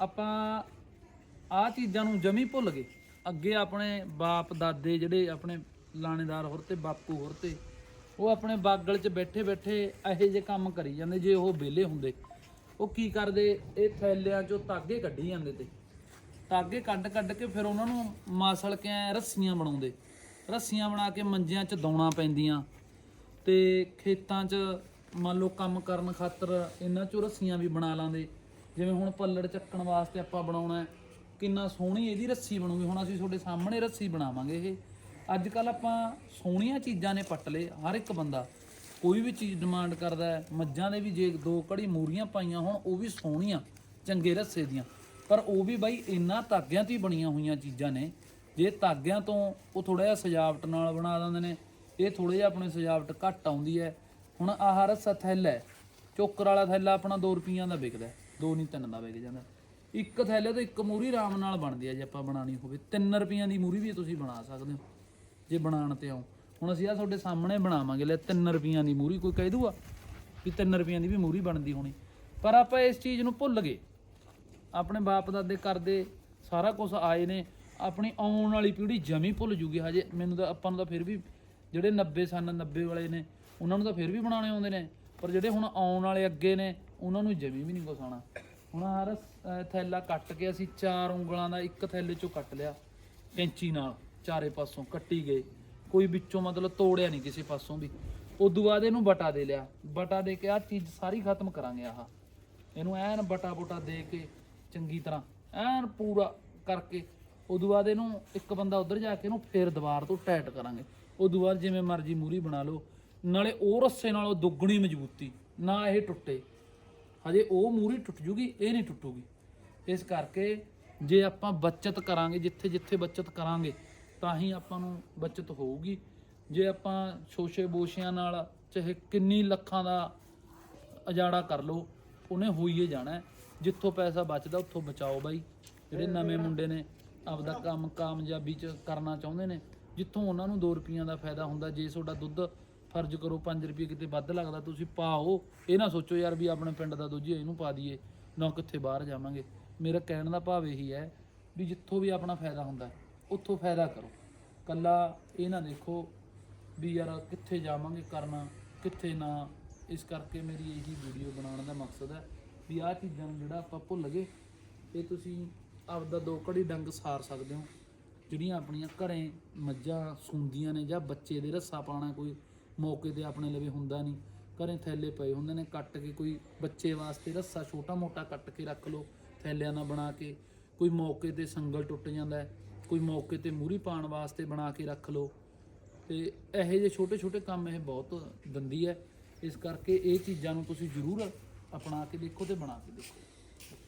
ਆਪਾਂ ਆ ਚੀਜ਼ਾਂ ਨੂੰ ਜਮੀ ਭੁੱਲ ਗਏ। ਅੱਗੇ ਆਪਣੇ ਬਾਪ, ਦਾਦੇ ਜਿਹੜੇ ਆਪਣੇ ਲਾਣੇਦਾਰ ਹੋਰ ਤੇ ਬਾਪੂ ਹੋਰ ਤੇ, ਉਹ ਆਪਣੇ ਬਾਗਲ 'ਚ ਬੈਠੇ ਬੈਠੇ ਇਹੋ ਜਿਹੇ ਕੰਮ ਕਰੀ ਜਾਂਦੇ, ਜੇ ਉਹ ਵਿਹਲੇ ਹੁੰਦੇ। ਉਹ ਕੀ ਕਰਦੇ? ਇਹ ਥੈਲਿਆਂ 'ਚੋਂ ਤਾਗੇ ਕੱਢੀ ਜਾਂਦੇ ਤੇ। ਤਾਗੇ ਕੱਢ ਕੱਢ ਕੇ ਫਿਰ ਉਹਨਾਂ ਨੂੰ ਮਾਸਲ ਕੇ ਐਂ ਰੱਸੀਆਂ ਬਣਾਉਂਦੇ। ਰੱਸੀਆਂ ਬਣਾ ਕੇ ਮੰਜਿਆਂ 'ਚ ਦੌਣਾ ਪੈਂਦੀਆਂ ਤੇ ਖੇਤਾਂ 'ਚ ਮੰਨ ਲਓ ਕੰਮ ਕਰਨ ਖਾਤਰ ਇਹਨਾਂ 'ਚੋਂ ਰੱਸੀਆਂ ਵੀ ਬਣਾ ਲਾਂਦੇ। ਜਿਵੇਂ ਹੁਣ ਪੱਲੜ ਚੱਕਣ ਵਾਸਤੇ ਆਪਾਂ ਬਣਾਉਣਾ ਕਿੰਨਾ ਸੋਹਣੀ ਇਹਦੀ ਰੱਸੀ ਬਣੂਗੀ। ਹੁਣ ਅਸੀਂ ਤੁਹਾਡੇ ਸਾਹਮਣੇ ਰੱਸੀ ਬਣਾਵਾਂਗੇ ਇਹ। ਅੱਜ ਕੱਲ ਆਪਾਂ ਸੋਹਣੀਆਂ ਚੀਜ਼ਾਂ ਨੇ ਪੱਟ ਲਏ, ਹਰ ਇੱਕ ਬੰਦਾ। ਕੋਈ ਵੀ ਚੀਜ਼ ਡਿਮਾਂਡ ਕਰਦਾ ਮੱਝਾਂ ਦੇ ਵੀ ਜੇ ਦੋ ਕੜੀ ਮੂਰੀਆਂ ਪਾਈਆਂ ਹੋਣ, ਉਹ ਵੀ ਸੋਹਣੀਆਂ, ਚੰਗੇ ਰੱਸੇ ਦੀਆਂ। ਪਰ ਉਹ ਵੀ ਬਾਈ ਇੰਨਾ ਧਾਗਿਆਂ ਤੋਂ ਹੀ ਬਣੀਆਂ ਹੋਈਆਂ ਚੀਜ਼ਾਂ ਨੇ। ਜੇ ਧਾਗਿਆਂ ਤੋਂ ਉਹ ਥੋੜਾ ਜਿਹਾ ਸਜਾਵਟ ਨਾਲ ਬਣਾ ਦਿੰਦੇ ਨੇ, ਇਹ ਥੋੜਾ ਜਿਹਾ ਆਪਣੇ ਸਜਾਵਟ ਘੱਟ ਆਉਂਦੀ ਹੈ। ਹੁਣ ਆਹ ਰੱਸਾ ਥੈਲਾ ਚੋਕਰ ਵਾਲਾ ਥੈਲਾ ਆਪਣਾ 2 ਰੁਪਈਆਂ ਦਾ ਵਿਕਦਾ ਦੋ ਨਹੀਂ, ਤਿੰਨ ਦਾ ਵਿਕ ਜਾਂਦਾ। ਇੱਕ ਥੈਲੇ ਤੋਂ ਇੱਕ ਮੂਰੀ ਆਰਾਮ ਨਾਲ ਬਣਦੀ ਆ ਜੇ ਆਪਾਂ ਬਣਾਣੀ ਹੋਵੇ। 3 ਰੁਪਈਆਂ ਦੀ ਮੂਰੀ ਵੀ ਤੁਸੀਂ ਬਣਾ ਸਕਦੇ ਹੋ, ਜੇ ਬਣਾਉਣ ਤੇ ਆਉ ਹੁਣ ਅਸੀਂ ਆ ਤੁਹਾਡੇ ਸਾਹਮਣੇ ਬਣਾਵਾਂਗੇ, ਲੈ 3 ਰੁਪਈਆਂ ਦੀ ਮੂਰੀ, ਕੋਈ ਕਹਿ ਦੂਗਾ ਵੀ 3 ਰੁਪਈਆਂ ਦੀ ਵੀ ਮੂਰੀ ਬਣਦੀ ਹੋਣੀ। ਪਰ ਆਪਾਂ ਇਸ ਚੀਜ਼ ਨੂੰ ਭੁੱਲ ਗਏ। ਆਪਣੇ ਬਾਪ ਦਾਦੇ ਕਰਦੇ ਸਾਰਾ ਕੁਝ ਆਏ ਨੇ, ਆਪਣੀ ਆਉਣ ਵਾਲੀ ਪੀੜ੍ਹੀ ਜਮੀ ਭੁੱਲ ਜੂਗੀ ਹਜੇ। ਮੈਨੂੰ ਤਾਂ ਆਪਾਂ ਨੂੰ ਤਾਂ ਫਿਰ ਵੀ ਜਿਹੜੇ 90 ਸਨ 90 ਵਾਲੇ ਨੇ, ਉਹਨਾਂ ਨੂੰ ਤਾਂ ਫਿਰ ਵੀ ਬਣਾਉਣੇ ਆਉਂਦੇ ਨੇ। ਪਰ ਜਿਹੜੇ ਹੁਣ ਆਉਣ ਵਾਲੇ ਅੱਗੇ ਨੇ ਉਹਨਾਂ ਨੂੰ ਜਮੀ ਵੀ ਨਹੀਂ ਕੁਛ ਹੁਣ ਹਰ ਥੈਲਾ ਕੱਟ ਕੇ ਅਸੀਂ ਚਾਰ ਉਂਗਲਾਂ ਦਾ ਇੱਕ ਥੈਲੇ ਚੋਂ ਕੱਟ ਲਿਆ ਕੈਂਚੀ ਨਾਲ, ਚਾਰੇ ਪਾਸੋਂ ਕੱਟੀ ਗਏ। ਕੋਈ ਵਿੱਚੋਂ ਮਤਲਬ ਤੋੜਿਆ ਨਹੀਂ ਕਿਸੇ ਪਾਸੋਂ ਵੀ। ਉਦੋਂ ਬਾਅਦ ਇਹਨੂੰ ਬਟਾ ਦੇ ਲਿਆ। ਬਟਾ ਦੇ ਕੇ ਆਹ ਚੀਜ਼ ਸਾਰੀ ਖਤਮ ਕਰਾਂਗੇ ਆਹ। ਇਹਨੂੰ ਐਨ ਬਟਾ ਬਟਾ ਦੇ ਕੇ ਚੰਗੀ ਤਰ੍ਹਾਂ, ਐਨ ਪੂਰਾ ਕਰਕੇ, ਉਦੋਂ ਬਾਅਦ ਇਹਨੂੰ ਇੱਕ ਬੰਦਾ ਉਧਰ ਜਾ ਕੇ ਇਹਨੂੰ ਫੇਰ ਦੀਵਾਰ ਤੋਂ ਟਾਈਟ ਕਰਾਂਗੇ। ਉਦੋਂ ਬਾਅਦ ਜਿਵੇਂ ਮਰਜ਼ੀ ਮੂਰੀ ਬਣਾ ਲਓ। ਨਾਲੇ ਉਹ ਰੱਸੇ ਨਾਲੋਂ ਦੁੱਗਣੀ ਮਜ਼ਬੂਤੀ, ਨਾ ਇਹ ਟੁੱਟੇ। ਹਜੇ ਉਹ ਮੂਰੀ ਟੁੱਟ ਜੂਗੀ, ਇਹ ਨਹੀਂ ਟੁੱਟੂਗੀ। ਇਸ ਕਰਕੇ ਜੇ ਆਪਾਂ ਬਚਤ ਕਰਾਂਗੇ, ਜਿੱਥੇ ਜਿੱਥੇ ਬਚਤ ਕਰਾਂਗੇ, ਤਾਂ ਹੀ ਆਪਾਂ ਨੂੰ ਬਚਤ ਹੋਊਗੀ। ਜੇ ਆਪਾਂ ਸ਼ੋਸ਼ੇ ਬੋਸ਼ਿਆਂ ਨਾਲ ਚਾਹੇ ਕਿੰਨੀ ਲੱਖਾਂ ਦਾ ਅਜਾੜਾ ਕਰ ਲਓ, ਉਹਨੇ ਹੋਈਏ ਜਾਣਾ ਜਿੱਥੋਂ ਪੈਸਾ ਬਚਦਾ, ਉੱਥੋਂ ਬਚਾਓ ਬਾਈ। ਜਿਹੜੇ ਨਵੇਂ ਮੁੰਡੇ ਨੇ, ਆਪਦਾ ਕੰਮ ਕਾਮਯਾਬੀ ਚ ਕਰਨਾ ਚਾਹੁੰਦੇ ਨੇ, ਜਿੱਥੋਂ ਉਹਨਾਂ ਨੂੰ 2 ਰੁਪਈਆਂ ਦਾ ਫਾਇਦਾ ਹੁੰਦਾ, ਜੇ ਤੁਹਾਡਾ ਦੁੱਧ ਫਰਜ਼ ਕਰੋ 5 ਰੁਪਏ ਕਿਤੇ ਵੱਧ ਲੱਗਦਾ, ਤੁਸੀਂ ਪਾਓ। ਇਹ ਨਾ ਸੋਚੋ ਯਾਰ ਵੀ ਆਪਣੇ ਪਿੰਡ ਦਾ ਦੁੱਧ ਇਹਨੂੰ ਪਾ ਦਈਏ। ਨਾ ਕਿੱਥੇ ਬਾਹਰ ਜਾਵਾਂਗੇ। ਮੇਰਾ ਕਹਿਣ ਦਾ ਭਾਵ ਇਹੀ ਹੈ ਵੀ ਜਿੱਥੋਂ ਵੀ ਆਪਣਾ ਫਾਇਦਾ ਹੁੰਦਾ, ਉੱਥੋਂ ਫਾਇਦਾ ਕਰੋ। ਕੱਲਾ ਇਹ ਨਾ ਦੇਖੋ ਵੀ ਯਾਰ ਕਿੱਥੇ ਜਾਵਾਂਗੇ ਕਰਨਾ, ਕਿੱਥੇ ਨਾ। ਇਸ ਕਰਕੇ ਮੇਰੀ ਇਹੀ ਵੀਡੀਓ ਬਣਾਉਣ ਦਾ ਮਕਸਦ ਹੈ ਵੀ ਆਹ ਚੀਜ਼ਾਂ ਨੂੰ ਜਿਹੜਾ ਆਪਾਂ ਭੁੱਲ ਗਏ, ਇਹ ਤੁਸੀਂ ਆਪਦਾ ਦੋ ਘੜੀ ਡੰਗ ਸਾਰ ਸਕਦੇ ਹੋ। ਜਿਹੜੀਆਂ ਆਪਣੀਆਂ ਘਰੇ ਮੱਝਾਂ, ਸੁੰਦੀਆਂ ਨੇ ਜਾਂ ਬੱਚੇ ਦੇ ਰੱਸਾ ਪਾਣਾ ਕੋਈ ਮੌਕੇ ਤੇ ਆਪਣੇ ਲਵੇ ਹੁੰਦਾ ਨਹੀਂ। ਘਰੇ ਥੈਲੇ ਪਏ ਹੁੰਦੇ ਨੇ, ਕੱਟ ਕੇ ਕੋਈ ਬੱਚੇ ਵਾਸਤੇ ਰੱਸਾ ਛੋਟਾ ਮੋਟਾ ਕੱਟ ਕੇ ਰੱਖ ਲਓ, ਥੈਲਿਆਂ ਨਾਲ ਬਣਾ ਕੇ। ਕੋਈ ਮੌਕੇ ਤੇ ਸੰਗਲ ਟੁੱਟ ਜਾਂਦਾ ਕੋਈ ਮੌਕੇ ਤੇ ਮੂਰੀ ਪਾਣ ਵਾਸਤੇ ਬਣਾ ਕੇ ਰੱਖ ਲਓ। ਤੇ ਇਹੋ ਜਿਹੇ ਛੋਟੇ ਛੋਟੇ ਕੰਮ ਇਹ ਬਹੁਤ ਦਿੰਦੀ ਹੈ। ਇਸ ਕਰਕੇ ਇਹ ਚੀਜ਼ਾਂ ਨੂੰ ਤੁਸੀਂ ਜ਼ਰੂਰ ਅਪਣਾ ਕੇ ਦੇਖੋ ਤੇ ਬਣਾ ਕੇ ਦੇਖੋ।